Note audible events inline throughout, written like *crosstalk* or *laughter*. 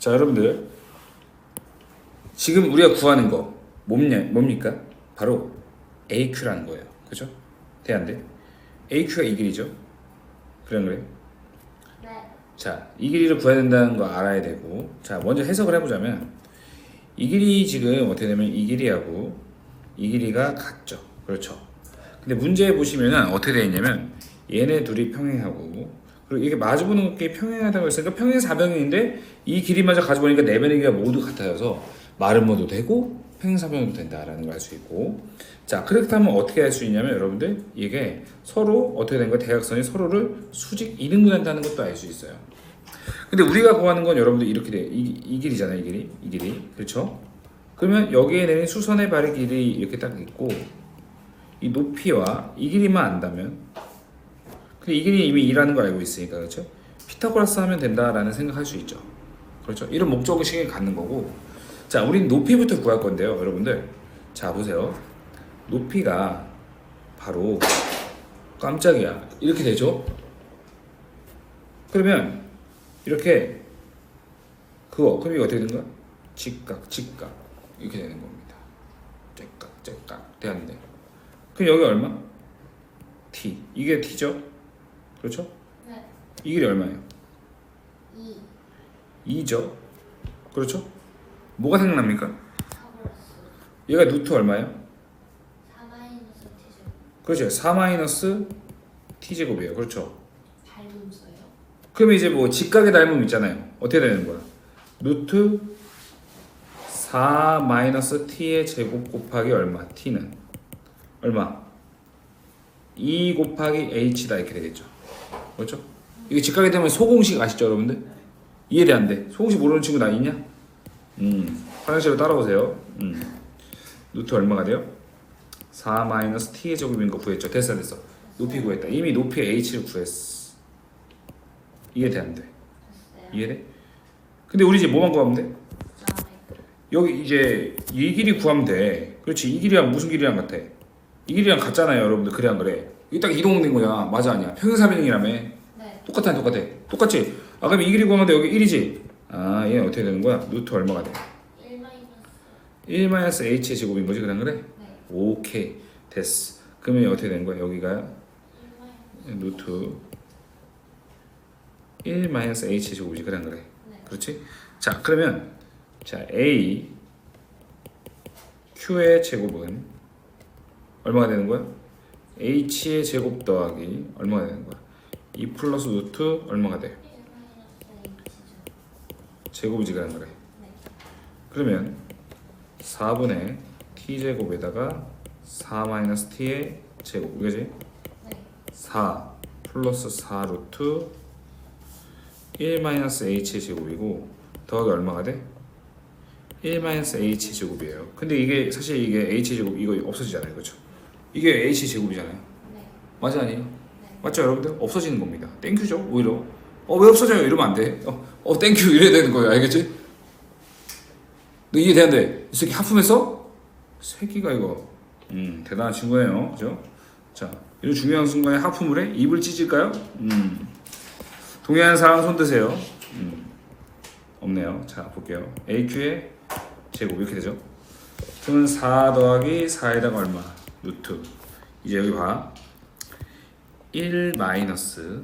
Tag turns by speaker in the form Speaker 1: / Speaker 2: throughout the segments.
Speaker 1: 자 여러분들 지금 우리가 구하는 거 뭡냐, 뭡니까? 바로 AQ라는 거예요. 그죠? 대안돼 AQ가 이 길이죠? 그래 그래?
Speaker 2: 네.
Speaker 1: 자, 이 길이를 구해야 된다는 거 알아야 되고 자, 먼저 해석을 해보자면 이 길이 지금 어떻게 되면 이 길이하고 이 길이가 같죠. 그렇죠. 근데 문제에 보시면은 어떻게 되어 있냐면 얘네 둘이 평행하고 그리고 이게 마주보는 게 평행하다고 했으니까 평행 사변인데 이 길이마저 가져보니까 네 변의 길이가 모두 같아서 마름모도 되고 평행 사변도 된다라는 걸 알 수 있고 자 그렇다면 어떻게 할 수 있냐면 여러분들 이게 서로 어떻게 된 거야 대각선이 서로를 수직 이등분한다는 것도 알 수 있어요. 근데 우리가 구하는 건 여러분들 이렇게 돼. 이, 이 길이잖아요, 이 길이. 이 길이. 그렇죠? 그러면 여기에 내린 수선의 발의 길이 이렇게 딱 있고 이 높이와 이 길이만 안다면 근데 이 길이 이미 2라는 걸 알고 있으니까 그렇죠? 피타고라스 하면 된다라는 생각할 수 있죠. 그렇죠? 이런 목적의식을 갖는 거고 자, 우린 높이부터 구할 건데요, 여러분들. 자, 보세요. 높이가 바로 깜짝이야. 이렇게 되죠? 그러면 이렇게 그거 그럼 이거 어떻게 되는 거야? 직각 직각 이렇게 되는 겁니다. 째깍 째깍 되는데 그럼 여기 얼마? t 이게 t죠? 그렇죠?
Speaker 2: 네.
Speaker 1: 이 길이 얼마예요?
Speaker 2: 2.
Speaker 1: 2죠? 그렇죠? 뭐가 생각납니까?
Speaker 2: 4 플러스
Speaker 1: 얘가 루트 얼마예요?
Speaker 2: 4 마이너스 t제곱.
Speaker 1: 그렇죠. 4 마이너스 t 제곱이에요. 그렇죠?
Speaker 2: 닮음서요.
Speaker 1: 그러면 이제 뭐 직각의 닮음 있잖아요. 어떻게 되는 거야? 루트 4 마이너스 t의 제곱 곱하기 얼마? t는 얼마? 2 곱하기 h다 이렇게 되겠죠. 그렇죠? 이게 직각이 되면 소공식 아시죠, 여러분들? 이해돼 안 돼? 소공식 모르는 친구 나 있냐? 음, 화장실로 따라오세요. 음, 루트 얼마가 돼요? 4 마이너스 t의 제곱인 거 구했죠. 됐어, 됐어. 높이 구했다. 이미 높이 h를 구했어. 이해돼 안 돼? 이해돼? 근데 우리 이제 뭐만 구하면 돼?
Speaker 2: 다음에
Speaker 1: 여기 이제 이 길이 구하면 돼. 그렇지. 이 길이랑 무슨 길이랑 같아? 이 길이랑 같잖아요, 여러분들. 그래 안 그래? 이게 딱 이동된 거야. 맞아 아니야? 평행사변이라며.
Speaker 2: 네.
Speaker 1: 똑같아 안 똑같아? 똑같지? 아 그럼 이 길이 구하면 돼. 여기 1이지? 아 얘는 어떻게 되는 거야? 루트 얼마가 돼?
Speaker 2: 1 마이너스
Speaker 1: 1 마이너스 h의 제곱인 거지, 안 그래?
Speaker 2: 네.
Speaker 1: 오케이 됐어. 그러면 어떻게 되는 거야? 여기가
Speaker 2: 1 마이너스
Speaker 1: 루트 1 마이너스 h의 제곱이지, 안 그래?
Speaker 2: 네.
Speaker 1: 그렇지? 자 그러면 자 A Q의 제곱은 얼마가 되는 거야? H의 제곱 더하기 얼마가 되는 거야? 2 플러스 루트 얼마가 돼?
Speaker 2: 1 마이너스 h제곱.
Speaker 1: 제곱이지 그런 거래.
Speaker 2: 네.
Speaker 1: 그러면 4분의 t 제곱에다가 4 마이너스 t의 제곱 이거지?
Speaker 2: 네.
Speaker 1: 4 플러스 4 루트 1 마이너스 h의 제곱이고 더하기 얼마가 돼? 1 마이너스 제곱이에요. 근데 이게 사실 이게 h 제곱 이거 없어지잖아요, 그렇죠? 이게 h 제곱이잖아요.
Speaker 2: 네.
Speaker 1: 맞아 아니에요?
Speaker 2: 네.
Speaker 1: 맞죠, 여러분들? 없어지는 겁니다. 땡큐죠, 오히려. 어 왜 없어져요? 이러면 안 돼. 어, 어 땡큐 이래야 되는 거예요, 알겠지? 너 이해 되는데 이 새끼 하품했어? 새끼가 이거 음 대단한 친구예요, 그죠? 자, 이런 중요한 순간에 하품을 해? 입을 찢을까요? 음 동의하는 사람 손 드세요. 음 없네요. 자 볼게요. AQ의 제곱 이렇게 되죠? 그러면 4 더하기 4에다가 얼마? 루트 이제 여기 봐. 1 마이너스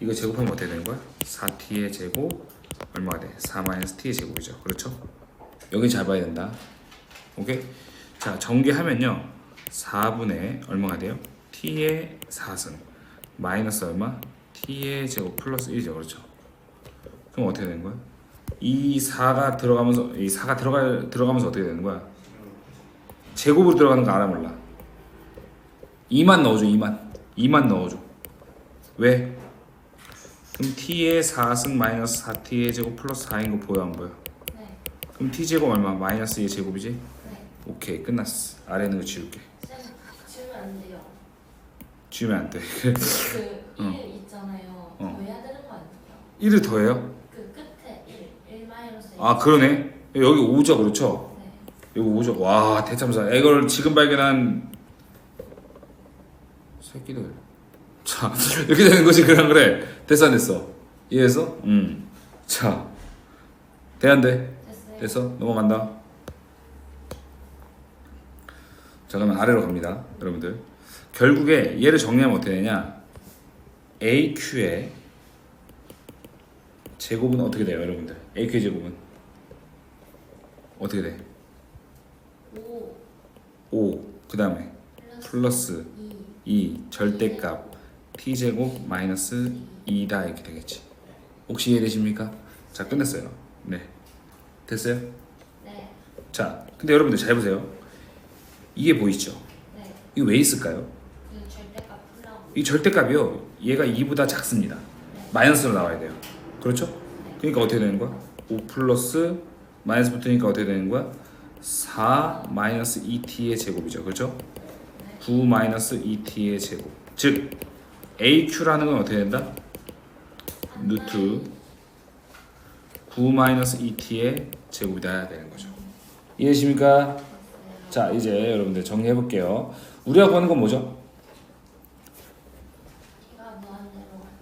Speaker 1: 이거 제곱하면 어떻게 되는 거야? 4t의 제곱 얼마가 돼? 4 마이너스 t의 제곱이죠. 그렇죠? 여기 잘 봐야 된다. 오케이? 자, 전개하면요. 4분의 얼마가 돼요? t의 4승 마이너스 얼마? t의 제곱 플러스 1이죠. 그렇죠? 그럼 어떻게 되는 거야? 이 4가 들어가면서 이 4가 들어가 들어가면서 어떻게 되는 거야? 제곱으로 들어가는 거 알아 몰라? 2만 넣어줘 2만 2만 넣어줘 왜? 그럼 t의 4승 마이너스 4t의 제곱 플러스 4인 거 보여 안 보여?
Speaker 2: 네.
Speaker 1: 그럼 t 제곱 얼마? 마이너스 2의 제곱이지?
Speaker 2: 네.
Speaker 1: 오케이 끝났어 아래 있는 거 지울게
Speaker 2: 쌤 지우면 안 돼요.
Speaker 1: 지우면 안돼
Speaker 2: 그 *laughs*
Speaker 1: 어.
Speaker 2: 1 있잖아요.
Speaker 1: 어.
Speaker 2: 더해야 되는 거 아니에요?
Speaker 1: 1을 더해요?
Speaker 2: 그 끝에 1. 1 마이너스
Speaker 1: 아 그러네 여기 5죠 그렇죠?
Speaker 2: 네.
Speaker 1: 여기 5죠 와 대참사 이걸 지금 발견한 새끼들 자 *laughs* 이렇게 되는 거지 그냥 그래 됐어 안 됐어 이해했어? 음 자 돼 안 돼?
Speaker 2: 됐어요.
Speaker 1: 됐어? 넘어간다. 자 그러면 아래로 갑니다, 여러분들. 결국에 얘를 정리하면 어떻게 되냐? AQ의 제곱은 어떻게 돼요, 여러분들? AQ의 제곱은 어떻게 돼?
Speaker 2: 5
Speaker 1: 5. 그 다음에
Speaker 2: 플러스
Speaker 1: 플러스
Speaker 2: 2
Speaker 1: 2 절대값 t 제곱 마이너스 2다 이렇게 되겠지. 혹시 이해되십니까? 자 끝냈어요. 네, 됐어요?
Speaker 2: 네.
Speaker 1: 자, 근데 여러분들 잘 보세요. 이게 보이죠?
Speaker 2: 네.
Speaker 1: 이거 왜 있을까요?
Speaker 2: 그 절대값.
Speaker 1: 이 절대값이요. 얘가 2보다 작습니다. 마이너스로 나와야 돼요. 그렇죠? 그러니까 어떻게 되는 거야? 5 플러스 마이너스 붙으니까 어떻게 되는 거야? 4 마이너스 2t의 제곱이죠. 그렇죠? 9 마이너스 2t의 제곱. 즉 AQ라는 건 어떻게 된다? 루트 9 마이너스 2t의 제곱이다 되는 거죠. 이해되십니까? 자 이제 여러분들 정리해 볼게요. 우리가 구하는 건 뭐죠?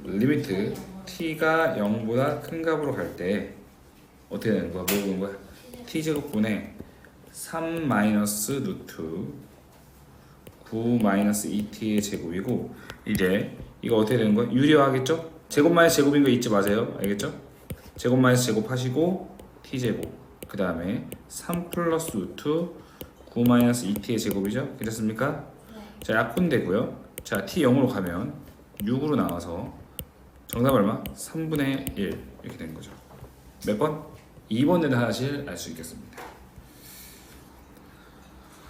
Speaker 1: 리미트 t가 0보다 큰 값으로 갈 때 어떻게 되는 거야? 뭐 보는 거야? t 제곱분의 3 마이너스 루트 9 마이너스 2t의 제곱이고 이제 이거 어떻게 되는 거야? 유리화하겠죠? 제곱 마이너스 제곱인 거 잊지 마세요. 알겠죠? 제곱 마이너스 제곱 하시고 t 제곱 그 다음에 3 플러스 루트 9 마이너스 2t의 제곱이죠? 괜찮습니까?
Speaker 2: 네.
Speaker 1: 자 약분되고요. 자 t 0으로 가면 6으로 나와서 정답 얼마? 3분의 1 이렇게 되는 거죠. 몇 번? 2번 되는 하나씩 알수 있겠습니다.